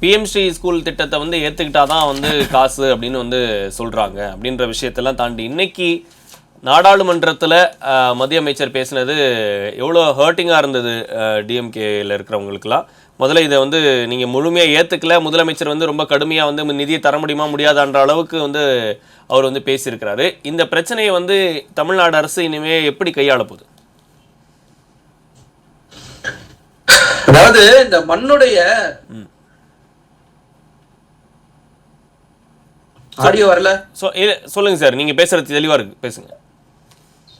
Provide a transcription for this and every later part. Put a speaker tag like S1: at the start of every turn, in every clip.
S1: PM SHRI school திட்டத்தை வந்து ஏற்றுக்கிட்டாதான் வந்து காசு அப்படின்னு வந்து சொல்கிறாங்க அப்படின்ற விஷயத்தெல்லாம் தாண்டி இன்னைக்கு நாடாளுமன்றத்தில் மத்திய அமைச்சர் பேசினது எவ்வளோ ஹர்ட்டிங்காக இருந்தது டிஎம்கேல இருக்கிறவங்களுக்குலாம் முதல்ல இதை வந்து நீங்கள் முழுமையாக ஏற்றுக்கல முதலமைச்சர் வந்து ரொம்ப கடுமையாக வந்து நிதியை தர முடியுமா முடியாதான்ற அளவுக்கு வந்து அவர் வந்து பேசியிருக்கிறாரு. இந்த பிரச்சனையை வந்து தமிழ்நாடு அரசு இனிமே எப்படி கையாள போகுது?
S2: அதாவது இந்த மண்ணுடைய ஆடியோ வரல?
S1: ஸோ சொல்லுங்கள் சார். நீங்கள் பேசுகிறது தெளிவாக இருக்கு. பேசுங்க.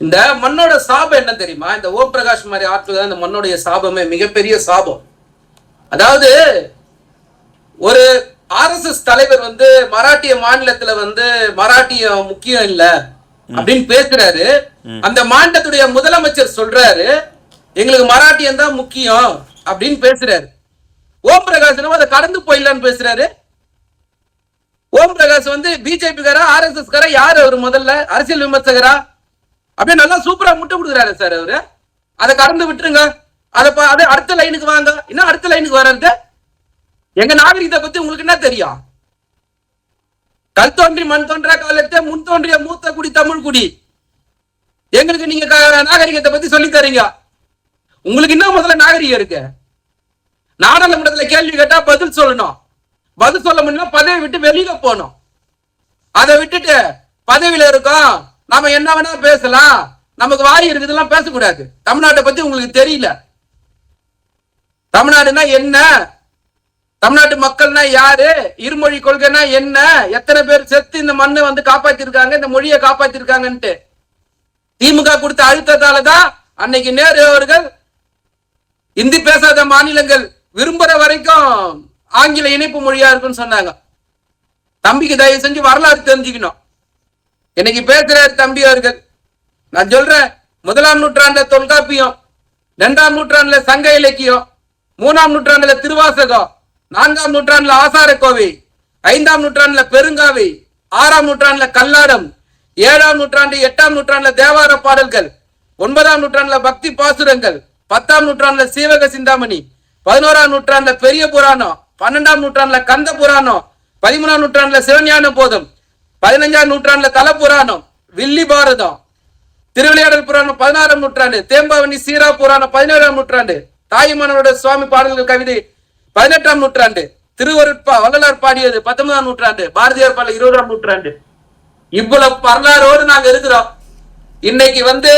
S2: இந்த மண்ணோட சாபம் என்ன தெரியுமா? இந்த ஓம் பிரகாஷ் மாதிரி ஆட்கள் தான் இந்த மண்ணுடைய சாபமே மிகப்பெரிய சாபம். அதாவது ஒரு ஆர்எஸ்எஸ் தலைவர் வந்து மராட்டிய மாநிலத்துல வந்து மராட்டியம் முக்கியம் இல்ல அப்படின்னு பேசுறாரு. அந்த மாநிலத்துடைய முதலமைச்சர் சொல்றாரு எங்களுக்கு மராட்டியம் தான் முக்கியம் அப்படின்னு பேசுறாரு. ஓம் பிரகாஷ் அதை கடந்து போயிடலான்னு பேசுறாரு. ஓம் பிரகாஷ் வந்து பிஜேபி காரா ஆர்எஸ்எஸ் காரா யாரு அவர் முதல்ல? அரசியல் விமர்சகரா? அப்படியே நல்லா சூப்பரா முட்டை கொடுக்குறாரு சார் அவரு. அதை கடந்து விட்டுருங்க. அதை அதே அதை அடுத்த லைனுக்கு வாங்க. இன்னும் அடுத்த லைனுக்கு வர்றது எங்க நாகரிகத்தை பத்தி உங்களுக்கு என்ன தெரியும்? கல் தோன்றி மண் தோன்றா காலத்தை முன் தோன்றிய மூத்த குடி தமிழ் குடி. எங்களுக்கு நீங்க க- நாகரிகத்தை பத்தி சொல்லி தரீங்க. உங்களுக்கு இன்னும் முதல்ல நாகரிகம் இருக்கு. நாடாளுமன்றத்துல கேள்வி கேட்டா பதில் சொல்லணும். பதில் சொல்ல முடியல பதவி விட்டு வெளியில போகணும். அதை விட்டுட்டு பதவியில இருக்கோம். நாம என்ன வேணா பேசலாம். நமக்கு வாய் இருக்குதுலாம் பேசக்கூடாது. தமிழ்நாட்டை பத்தி உங்களுக்கு தெரியல. தமிழ்நாடுனா என்ன? தமிழ்நாட்டு மக்கள்னா யாரு? இருமொழி கொள்கைனா என்ன? எத்தனை பேர் செத்து இந்த மண்ணை வந்து காப்பாத்திருக்காங்க? இந்த மொழியை காப்பாத்திருக்காங்கன்ட்டு. திமுக கொடுத்த அழுத்தத்தாலதான் அன்னைக்கு நேரு அவர்கள் இந்தி பேசாத மாநிலங்கள் விரும்புற வரைக்கும் ஆங்கில இணைப்பு மொழியா இருக்குன்னு சொன்னாங்க. தம்பிக்கு தயவு செஞ்சு வரலாறு தெரிஞ்சுக்கணும். இன்னைக்கு பேசுறாரு தம்பி அவர்கள். நான் சொல்றேன் முதலாம் நூற்றாண்டுல தொல்காப்பியம் இரண்டாம் நூற்றாண்டுல சங்க இலக்கியம் மூணாம் நூற்றாண்டுல திருவாசகம் நான்காம் நூற்றாண்டுல ஆசார கோவை ஐந்தாம் நூற்றாண்டுல பெருங்காவை ஆறாம் நூற்றாண்டுல கல்லாடம் ஏழாம் நூற்றாண்டு எட்டாம் நூற்றாண்டுல தேவார பாடல்கள் ஒன்பதாம் நூற்றாண்டுல பக்தி பாசுரங்கள் பத்தாம் நூற்றாண்டுல சீவக சிந்தாமணி பதினோராம் நூற்றாண்டுல பெரிய புராணம் பன்னெண்டாம் நூற்றாண்டுல கந்த புராணம் பதிமூணாம் நூற்றாண்டுல சிவஞான போதம் பதினஞ்சாம் நூற்றாண்டுல தல புராணம் வில்லி பாரதம் திருவிளையாடல் புராணம் பதினாறாம் நூற்றாண்டு தேம்பாவணி சீரா புராணம் பதினேழாம் நூற்றாண்டு தாயுமானவரோட சுவாமி பாடல்கள் கவிதை பதினெட்டாம் நூற்றாண்டு திருவருட்பா வள்ளலார் பாடியது பத்தொன்பதாம் நூற்றாண்டு பாரதியார் பாடல இருபதாம் நூற்றாண்டு. இவ்வளவு வரலாறோடு நாங்க இருக்கிறோம். இன்னைக்கு வந்து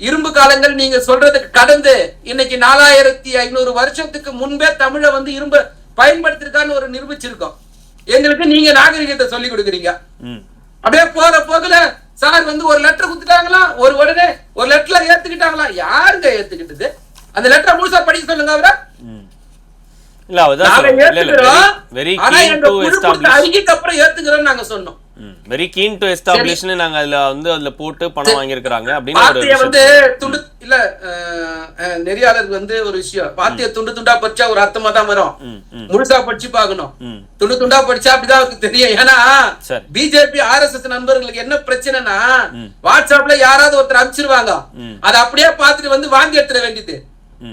S2: இரும்பு காலங்கள் நீங்க சொல்றதுக்கு கடந்து இன்னைக்கு நாலாயிரத்தி ஐநூறு வருஷத்துக்கு முன்பே தமிழை வந்து இரும்பு பயன்படுத்திருக்கான்னு ஒரு நிரூபிச்சிருக்கோம். எங்களுக்கு நீங்க நாகரிகத்தை சொல்லி கொடுக்குறீங்க. அப்படியே போற போக்குல சார் வந்து ஒரு லெட்டர் குடுத்துட்டாங்களா? ஒரு உடனே ஒரு லெட்டர்ல ஏத்துக்கிட்டாங்களா? யாருங்க ஏத்துக்கிட்டது? அந்த லெட்டர் முழுசா படிக்க சொல்லுங்க அவரை.
S1: இல்ல
S2: ஏத்துக்கிறோம்.
S1: வெரி கீன்
S2: எங்க
S1: டு எஸ்டாப்ளிஷ்
S2: அறிக்கைக்கு அப்புறம் ஏத்துக்கிறோம் நாங்க சொன்னோம்.
S1: வெரி கீன் டு எஸ்டாப்ளிஷ்னு நாங்க அதுல வந்து அதுல போட்டு பணம் வாங்கியிருக்கிறாங்க அப்படின்னு.
S2: வந்து துண்டு இல்ல நெறியாளருக்கு வந்து ஒரு விஷயம். வார்த்தைய துண்டு துண்டா படிச்சா ஒரு அர்த்தமா தான் வரும். முழுசா படிச்சு பார்க்கணும்.
S1: ம்.
S2: துண்டு துண்டா படிச்சா அப்படிதான் அவருக்கு தெரியும். ஏன்னா. பிஜேபி ஆர்எஸ்எஸ் நண்பர்களுக்கு என்ன பிரச்சனைனா வாட்ஸ்அப்ல யாராவது ஒருத்தர் அனுப்பிச்சிருவாங்க. அதை அப்படியே பார்த்துட்டு வந்து வாந்தி எடுத்துட வேண்டியது.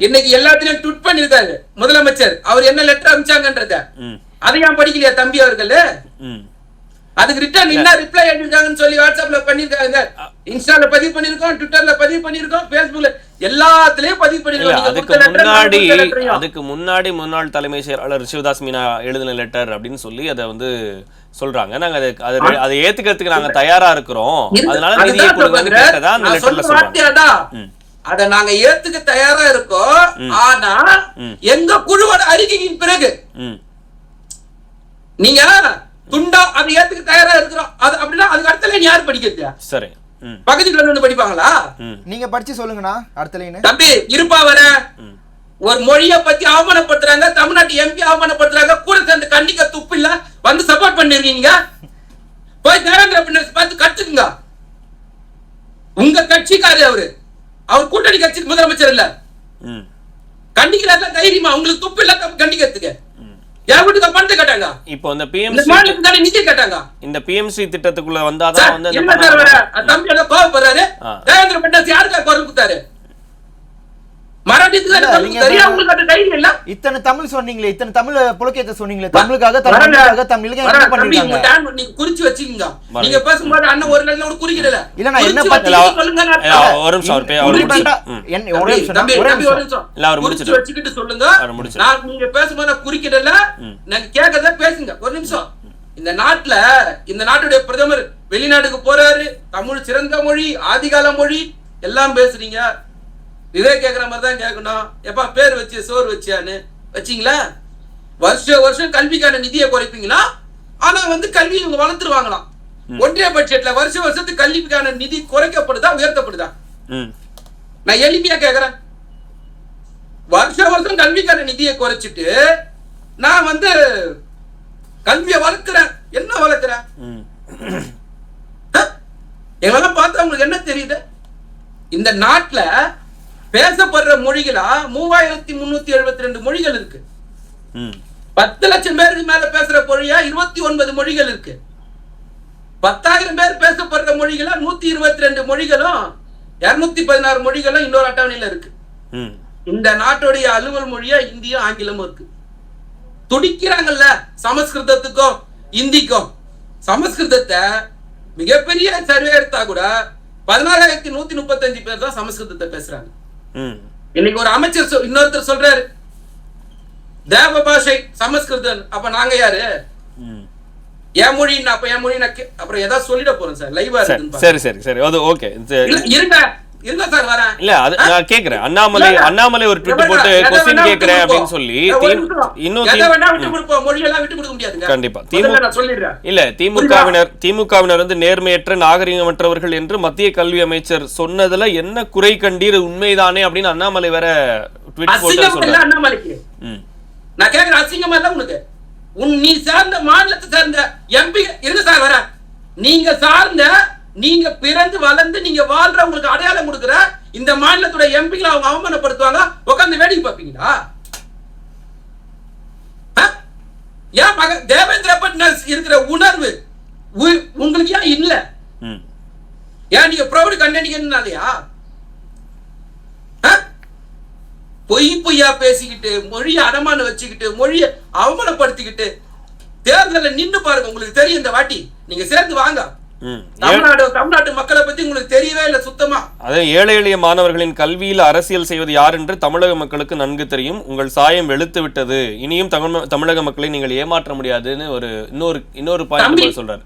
S2: இன்னைக்கு எல்லாத்தையும் ட்விட் பண்ணிருக்காரு முதலமைச்சர். அவர் என்ன லெட்டர் அனுப்பிச்சாங்கன்றத. அதை ஏன் படிக்கலையா தம்பி அவர்கள்? அதுக்கு ரிட்டர்ன் என்ன ரிப்ளை எழுதிருக்காங்கன்னு சொல்லி வாட்ஸ்அப்ல பண்ணிருக்காங்க இன்ஸ்டால பதிவு பண்ணிருக்கோம் ட்விட்டர்ல பதிவு பண்ணிருக்கோம் Facebookல எல்லாத்துலயும் பதிவு பண்ணிருக்கோம்
S1: அதுக்கு முன்னாடி. அதுக்கு முன்னாடி முன்னாள் தலைமை செயலாளர் சிவதாஸ் மீனா எழுதின லெட்டர் அப்படின்னு சொல்லி அதை வந்து சொல்றாங்க. நாங்க அதை அதை அதை ஏத்துக்கிறதுக்கு நாங்க தயாரா இருக்கிறோம்.
S2: இருக்கு.
S1: அதனால நிதியை. கொடுங்கன்னு கேட்டதா அந்த லெட்டர்ல சொல்றாங்க.
S2: அத நாங்க ஏத்துக்க தயாரா இருக்கோம். ஆனா எங்க குழுவோட அறிக்கையின் பிறகு நீங்க துண்டா அதை ஏத்துக்க தயாரா இருக்கிறோம். அது அப்படின்னா அதுக்கு அடுத்த லைன் யார் படிக்கிறது
S1: சரி.
S2: பக்கத்துல வந்து படிப்பாங்களா?
S3: நீங்க படிச்சு சொல்லுங்கண்ணா அடுத்த லைன்
S2: தம்பி இருப்பா வர. ஒரு மொழிய பத்தி அவமானப்படுத்துறாங்க தமிழ்நாட்டு எம்பி அவமானப்படுத்துறாங்க கூட சேர்ந்து கண்டிக்க துப்பு இல்ல வந்து சப்போர்ட் பண்ணிருக்கீங்க. போய் தேவேந்திர பின்னஸ் பார்த்து கத்துக்குங்க. உங்க கட்சிக்காரு அவரு. அவர் கூட்டணி கட்சி முதலமைச்சர் இல்ல.
S1: ம்.
S2: கண்டிக்கிறாருல தைரியமா உங்களுக்கு துப்பு இல்ல கண்டிக்கிறதுக்கு. என் வீட்டுக்கு பணத்தை கேட்டாங்க
S1: இப்போ இந்த பிஎம்சி
S2: நிதி கேட்டாங்க
S1: இந்த பிஎம்சி திட்டத்துக்குள்ள வந்தாதான் வந்து?
S2: தம்பி கோவப்படுறாரு. தேவேந்திர பண்டாஸ் யாருக்கா குரல் கொடுத்தாரு மராட்டியத்துக்கு
S3: இல்ல,
S2: அது
S3: நீங்க
S2: தெரியா
S3: இப்ப-
S2: உங்களுக்கு அந்த தைரியம் இல்ல
S3: இத்தனை தமிழ் சொன்னீங்களே இத்தனை தமிழ் புலக்கேத்த சொன்னீங்களே தமிழுக்காக. தமிழுக்காக தமிழுக்கு என்ன பண்ணிருக்காங்க
S2: நீங்க குறிச்சு வச்சுக்கீங்க. நீங்க பேசும்போது அண்ணன் ஒரு நாள் கூட குறிக்கிறல
S3: இல்ல, நான் என்ன
S2: குறிச்சு
S3: பண்ணல?
S2: வச்சுக்கிட்டு சொல்லுங்க நான்
S1: ஒரு நிமிஷம்
S3: ஒரே நிமிஷம். ஒரே நிமிஷம்.
S1: இல்ல, அவர் முடிச்சிட்டு.
S2: வச்சுக்கிட்டு சொல்லுங்க. நீங்க பேசும்போது நான் குறிக்கிடல நான் கேட்கறத பேசுங்க. ஒரு நிமிஷம். இந்த நாட்டுல இந்த நாட்டுடைய பிரதமர் வெளிநாட்டுக்கு போறாரு. தமிழ் சிறந்த மொழி ஆதிகால மொழி எல்லாம் பேசுறீங்க. இதே கேக்குற மாதிரி தான் கேட்கணும். எப்பா பேர் வச்சு சோறு வச்சியான்னு. வச்சீங்களா? வருஷம் வருஷம் கல்விக்கான நிதியை குறைப்பீங்களா? ஆனா வந்து கல்வி இவங்க வளர்த்துருவாங்களாம். ஒன்றிய பட்ஜெட்ல வருஷம் வருஷத்துக்கு கல்விக்கான நிதி குறைக்கப்படுதா உயர்த்தப்படுதா? நான் எளிமையா கேக்குறேன். வருஷம் வருஷம் கல்விக்கான நிதியை குறைச்சிட்டு நான் வந்து கல்வியை வளர்க்கிறேன். என்ன வளர்க்கிறேன்? எங்களெல்லாம் பார்த்தா உங்களுக்கு என்ன தெரியுது? இந்த நாட்டுல பேசப்படுற மொழிகளா மூவாயிரத்தி முன்னூத்தி எழுபத்தி ரெண்டு மொழிகள் இருக்கு. பத்து லட்சம் பேருக்கு மேல பேசுற மொழியா இருபத்தி ஒன்பது மொழிகள் இருக்கு. பத்தாயிரம் பேர் பேசப்படுற மொழிகளா நூத்தி இருபத்தி ரெண்டு மொழிகளும் இருநூத்தி பதினாறு மொழிகளும் இன்னொரு அட்டவணையில இருக்கு. இந்த நாட்டுடைய அலுவல் மொழியா இந்தியும் ஆங்கிலமும் இருக்கு. துடிக்கிறாங்கல்ல சமஸ்கிருதத்துக்கும் இந்திக்கும். சமஸ்கிருதத்தை மிகப்பெரிய சர்வே எடுத்தா கூட பதினாலாயிரத்தி நூத்தி முப்பத்தஞ்சு பேர் தான் சமஸ்கிருதத்தை பேசுறாங்க. இன்னைக்கு ஒரு அமைச்சர் இன்னொருத்தர் சொல்றாரு. தேவ பாஷை சமஸ்கிருதம் அப்ப நாங்க யாரு? என் மொழி அப்ப என் மொழி நான் அப்புறம் ஏதாவது சொல்லிட போறேன் சார். லைவா
S1: சரி சரி சரி. அது ஓகே.
S2: இருங்க.
S1: இல்ல அது நான் கேக்குறேன். அண்ணாமலை. அண்ணாமலை ஒரு ட்விட் போட்டு கேக்குறேன். சொல்லி. இன்னும் கண்டிப்பா. இல்ல திமுகவினர் திமுகவினர் வந்து நேர்மையற்ற நாகரிகமற்றவர்கள் என்று மத்திய கல்வி அமைச்சர் சொன்னதுல என்ன குறை கண்டீர்? உண்மைதானே அப்படின்னு அண்ணாமலை வேற ட்விட் போட்டு சொல்றாரு.
S2: அண்ணாமலைக்கு.
S1: ம்.
S2: நான் கேக்குறேன் அசிங்கமா இல்ல உனக்கு? உன் நீ சார்ந்த மாநிலத்தை சார்ந்த எம்பி இருங்க சார் வர? நீங்க சார்ந்த நீங்க பிறந்து வளர்ந்து நீங்க வாழ்ற உங்களுக்கு அடையாளம் கொடுக்குற இந்த மாநிலத்தோட எம்பிகளை அவங்க அவமானப்படுத்துவாங்க? உட்கார்ந்து வேடிக்கை பார்ப்பீங்களா? ஏன் மக தேவேந்திர பட்னஸ் இருக்கிற உணர்வு உங்களுக்கு ஏன் இல்ல?
S1: ம்.
S2: ஏன் நீங்க ப்ரௌடு கண்டனிங்கன்னாலயா பொய் பொய்யா பேசிக்கிட்டு மொழியை அடமான வச்சுக்கிட்டு மொழியை அவமானப்படுத்திக்கிட்டு தேர்தல்ல நின்னு பாருங்க உங்களுக்கு தெரியும் இந்த வாட்டி. நீங்க சேர்ந்து வாங்க. தமிழ்நாடு தமிழ்நாட்டு மக்களை பத்தி உங்களுக்கு தெரியவே இல்லை சுத்தமா.
S1: அதே ஏழை எளிய மாணவர்களின் கல்வியில் அரசியல் செய்வது யார் என்று தமிழக மக்களுக்கு நன்கு தெரியும். உங்கள் சாயம் வெளுத்து விட்டது. இனியும் தமிழ் தமிழக மக்களை நீங்கள் ஏமாற்ற முடியாதுன்னு ஒரு இன்னொரு இன்னொரு பாயிண்ட். சொல்றாரு.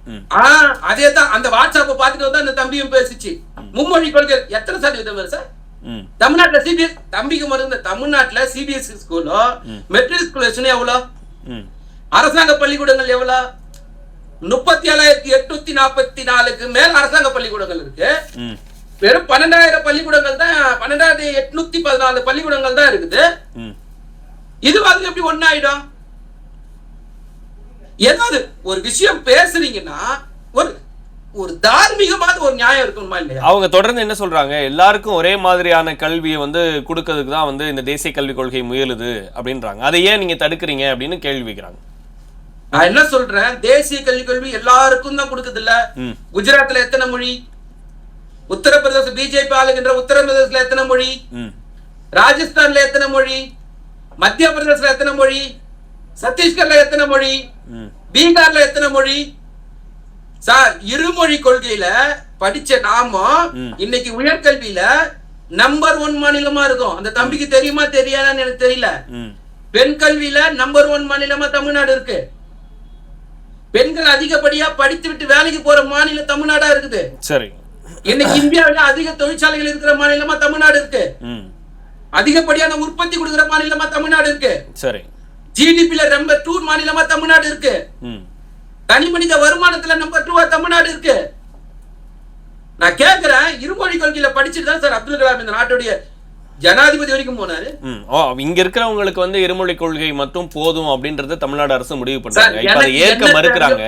S2: அதே தான் அந்த வாட்ஸ்அப்பை பார்த்துட்டு வந்து அந்த தம்பியும் பேசிச்சு. மும்மொழி கொள்கை எத்தனை சதவீதம் வரும் சார்? தமிழ்நாட்டுல சிபிஎஸ் தம்பிக்கு மருந்து தமிழ்நாட்டுல சிபிஎஸ்சி ஸ்கூலோ மெட்ரிகுலேஷன் எவ்வளோ?
S1: ம்.
S2: அரசாங்க பள்ளிக்கூடங்கள் எவ்வளவு முப்பத்தி ஏழாயிரத்தி எட்நூத்தி நாற்பத்தி நாலுக்கு மேல் அரசாங்க பள்ளிக்கூடங்கள் இருக்கு. வெறும் பன்னெண்டாயிரம் பள்ளிக்கூடங்கள் தான் பன்னெண்டாயிரத்தி எட்நூத்தி பதினாலு பள்ளிக்கூடங்கள் தான் இருக்குது. இது வந்து எப்படி ஒன்னாயிடும் ஏதாவது ஒரு விஷயம் பேசுறீங்கன்னா ஒரு ஒரு தார்மீகமான ஒரு நியாயம் இருக்கணுமா இல்லையா?
S1: அவங்க தொடர்ந்து என்ன சொல்றாங்க? எல்லாருக்கும் ஒரே மாதிரியான கல்வியை வந்து கொடுக்கறதுக்கு தான் வந்து இந்த தேசிய கல்விக் கொள்கை முயலுது அப்படின்றாங்க. அதை ஏன் நீங்க தடுக்கிறீங்க அப்படின்னு கேள்வி வைக்கிறாங்க.
S2: நான் என்ன சொல்றேன்? தேசிய கல்வி கல்வி எல்லாருக்கும் தான் கொடுக்குது இல்ல குஜராத்ல எத்தனை மொழி? உத்தரப்பிரதேச பிஜேபி ஆளுகின்ற உத்தரப்பிரதேசல எத்தனை மொழி? ராஜஸ்தான்ல எத்தனை மொழி? மத்திய பிரதேசல எத்தனை மொழி? சத்தீஸ்கர்ல எத்தனை மொழி? பீகார்ல எத்தனை மொழி? சார் இருமொழி கொள்கையில படிச்ச நாம
S1: ம்.
S2: இன்னைக்கு உயர்கல்வியில நம்பர் ஒன் மாநிலமா இருக்கும். அந்த தம்பிக்கு தெரியுமா தெரியாதான்னு எனக்கு தெரியல. பெண் கல்வியில நம்பர் ஒன் மாநிலமா தமிழ்நாடு இருக்கு. பெண்கள் அதிகப்படியா படித்து விட்டு வேலைக்கு போற மாநிலம் தமிழ்நாடா இருக்குது.
S1: சரி.
S2: இன்னைக்கு இந்தியாவில அதிக தொழிற்சாலைகள் இருக்கிற மாநிலமா தமிழ்நாடு இருக்கு. அதிகப்படியான உற்பத்தி கொடுக்கிற மாநிலமா தமிழ்நாடு இருக்கு.
S1: சரி.
S2: ஜிடிபில நம்பர் டூ மாநிலமா தமிழ்நாடு இருக்கு. தனி மனித வருமானத்துல நம்பர் டூவா தமிழ்நாடு இருக்கு. நான் கேக்குறேன் இருமொழி கொள்கையில படிச்சுட்டு தான் சார் அப்துல் கலாம் இந்த நாட்டுடைய ஜனாதிபதி வரைக்கும் போனாரு.
S1: இங்க இருக்கிறவங்களுக்கு வந்து இருமொழி கொள்கை மட்டும் போதும் அப்படின்றத தமிழ்நாடு அரசு முடிவு பண்றாங்க. இப்ப அதை ஏற்க மறுக்கிறாங்க.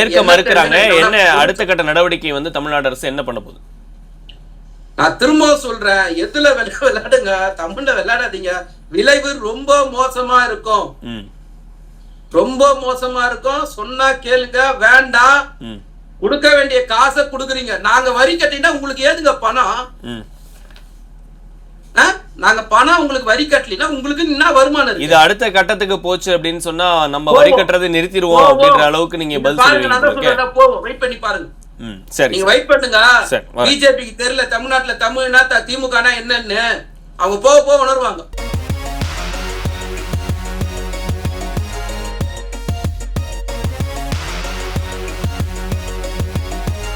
S1: ஏற்க மறுக்கிறாங்க? என்ன அடுத்த கட்ட நடவடிக்கை வந்து தமிழ்நாடு அரசு என்ன பண்ண போகுது?
S2: நான் திரும்பவும் சொல்றேன். எதுல விளையா விளையாடுங்க தமிழ்ல விளையாடாதீங்க விளைவு ரொம்ப மோசமா இருக்கும். ரொம்ப மோசமா இருக்கும். சொன்னா கேளுங்க. வேண்டாம். கொடுக்க வேண்டிய காசை கொடுக்குறீங்க. நாங்க வரி கட்டினா உங்களுக்கு ஏதுங்க பணம்? நாங்க பணம் உங்களுக்கு வரி கட்டலினா உங்களுக்கு என்ன வருமானம்
S1: இது அடுத்த கட்டத்துக்கு போச்சு அப்படின்னு சொன்னா நம்ம வரி கட்டுறதை நிறுத்திடுவோம் அப்படின்ற அளவுக்கு நீங்க பதில் சொல்லுவீங்க.
S2: போவோம். வெயிட் பண்ணி பாருங்க.
S1: சரி
S2: நீங்க வெயிட் பண்ணுங்க. பிஜேபிக்கு தெரியல தமிழ்நாட்டுல தமிழ்னா திமுகனா என்னன்னு. அவங்க போக போக உணர்வாங்க.